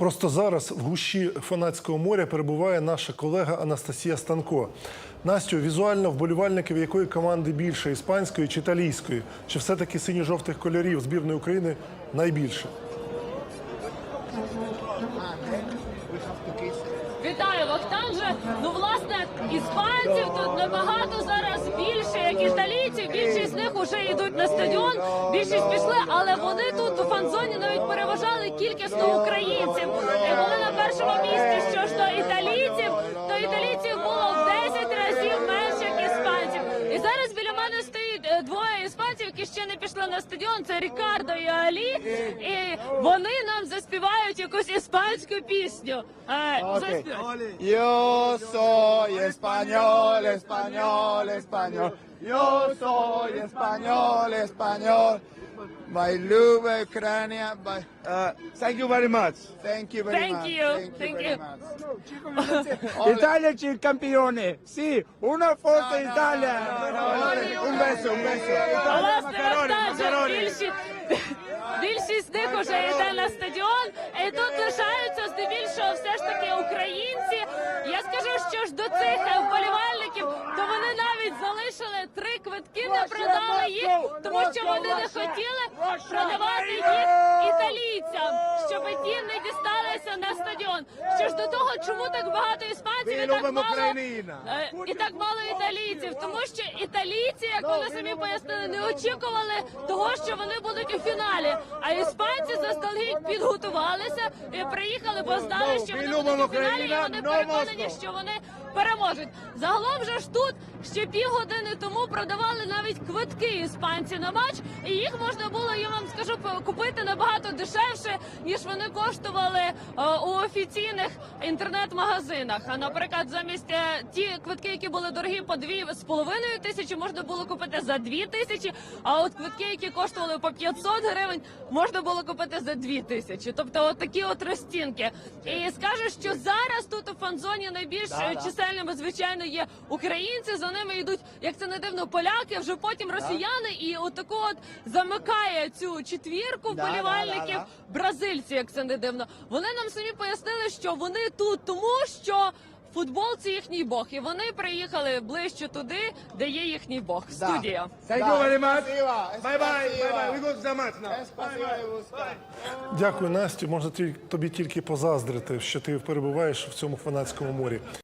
Просто зараз в гущі фанатського моря перебуває наша колега Анастасія Станко. Настю, візуально вболівальників якої команди більше іспанської чи італійської? Чи все-таки синьо-жовтих кольорів збірної України найбільше? Вітаю, Вахтан же. Ну, власне, іспанців тут набагато зараз більше, як італійців. Них вже йдуть на стадіон. Більшість пішли, але вони тут у фан-зоні навіть переважали кількісно українців. Е, двоє іспанців, які ще не пішли на стадіон. Це Рікардо і Алі. І вони нам заспівають якусь іспанську пісню. Е, заспівайте. Yo soy español, español, español. Yo soy español, español. My love Ucrania. By, uh, thank you very much. Thank you very Thank much. you, Thank, thank you. you. Very much. Italia ci campione, sì, una forza Italia. Un beso, un beso. Власне, Вахтанже, більшість, більшість з них уже йде на стадіон, і тут лишаються здебільшого все ж таки українці. Я скажу, що ж до цих вболівальників, то вони навіть залишили три квитки, не продали їх, тому що вони не хотіли продавати їх італійцям, щоб ті не дісталися на стадіон. Що ж до того, чому так багато іспанців і так мало е, і так мало італійців, тому що італійці, як вони самі пояснили, не очікували того, що вони будуть у фіналі. А іспанці заздалегідь підготувалися і приїхали, бо знали, що вони будуть у фіналі, і вони переконані, що вони переможуть. Загалом же ж тут ще півгодини тому продавали навіть квитки іспанці на матч, і їх можна було, я вам скажу, купити набагато дешевше, ніж вони коштували е, у офіційних інтернет-магазинах. А наприклад, замість е, ті квитки, які були дорогі по дві з половиною тисячі, можна було купити за дві тисячі. А от квитки, які коштували по 500 гривень, можна було купити за дві тисячі. Тобто, от такі от розцінки. І скажу, що зараз тут в фан-зоні найбільш да, чисельними, звичайно, є українці. За ними йдуть, як це не дивно, поляки, вже потім росіяни, і отаку от замикає цю четвірку Да, вболівальників да, бразильці, як це не дивно. Вони нам самі пояснили, що вони тут тому, що. Футбол це їхній бог, і вони приїхали ближче туди, де є їхній бог. Студія. Thank you very much. Спасибо, Bye bye, bye bye. We go to the match now. Дякую, Настю. Можна тобі тільки позаздрити, що ти перебуваєш в цьому фанатському морі.